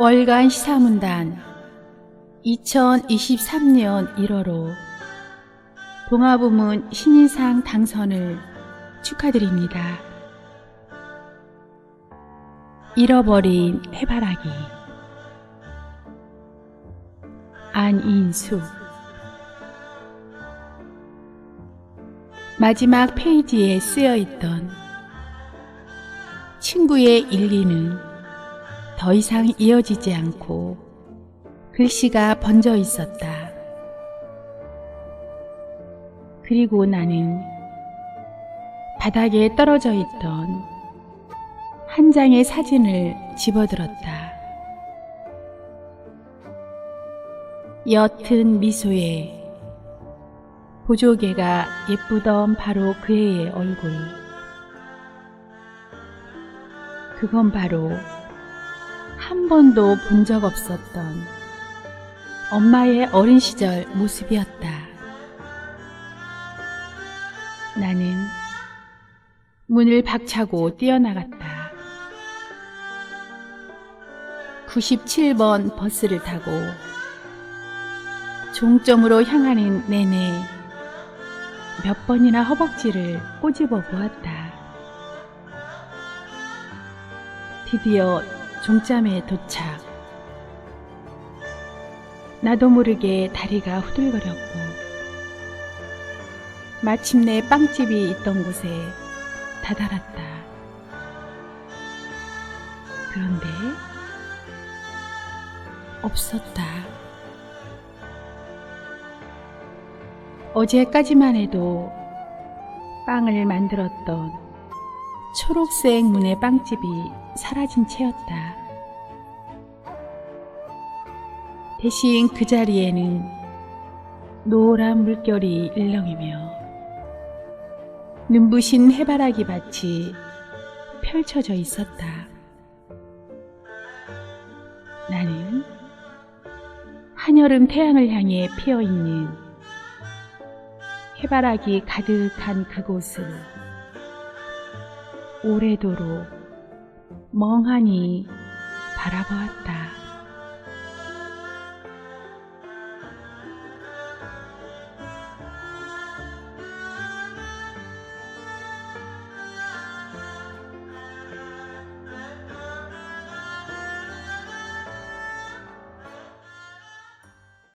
월간 시사문단 2023년 1월호 동아부문 신인상 당선을 축하드립니다. 잃어버린 해바라기 안인수 마지막 페이지에 쓰여 있던 친구의 일리는 더 이상 이어지지 않고 글씨가 번져 있었다. 그리고 나는 바닥에 떨어져 있던 한 장의 사진을 집어들었다. 옅은 미소에 보조개가 예쁘던 바로 그 애의 얼굴. 그건 바로 한 번도 본 적 없었던 엄마의 어린 시절 모습이었다. 나는 문을 박차고 뛰어나갔다. 97번 버스를 타고 종점으로 향하는 내내 몇 번이나 허벅지를 꼬집어 보았다. 드디어 종점에 도착. 나도 모르게 다리가 후들거렸고, 마침내 빵집이 있던 곳에 다다랐다. 그런데, 없었다. 어제까지만 해도 빵을 만들었던 초록색 문의 빵집이 사라진 채였다. 대신 그 자리에는 노란 물결이 일렁이며 눈부신 해바라기 밭이 펼쳐져 있었다. 나는 한여름 태양을 향해 피어 있는 해바라기 가득한 그곳을 오래도록 멍하니 바라보았다.